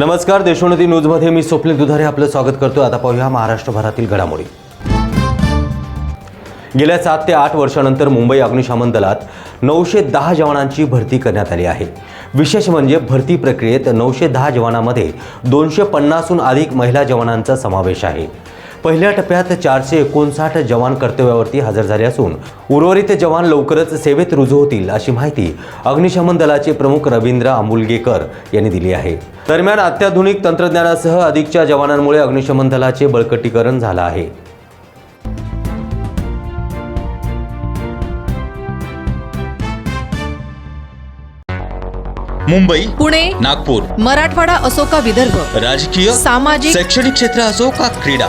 नमस्कार देशोन्नती न्यूजमध्ये मी स्वप्नील दुधारे आपलं स्वागत करतो आता पाहूया महाराष्ट्रभरातील घडामोडी. गेल्या सात ते आठ वर्षानंतर मुंबई अग्निशमन दलात नऊशे दहा जवानांची भरती करण्यात आली आहे. विशेष म्हणजे भरती प्रक्रियेत नऊशे दहा जवानामध्ये दोनशे पन्नासहून अधिक महिला जवानांचा समावेश आहे. पहिल्या टप्प्यात चारशे एकोणसाठ जवान कर्तव्यावरती हजर झाले असून उर्वरित जवान लवकरच सेवेत रुजू होतील अशी माहिती अग्निशमन दलाचे प्रमुख रवींद्र आंबुलगेकर यांनी दिली आहे. दरम्यान अत्याधुनिक तंत्रज्ञानासह अधिकच्या जवानांमुळे अग्निशमन दलाचे बळकटीकरण झालं आहे. मुंबई पुणे नागपूर मराठवाडा असो का विदर्भ राजकीय सामाजिक शैक्षणिक क्षेत्र असो का क्रीडा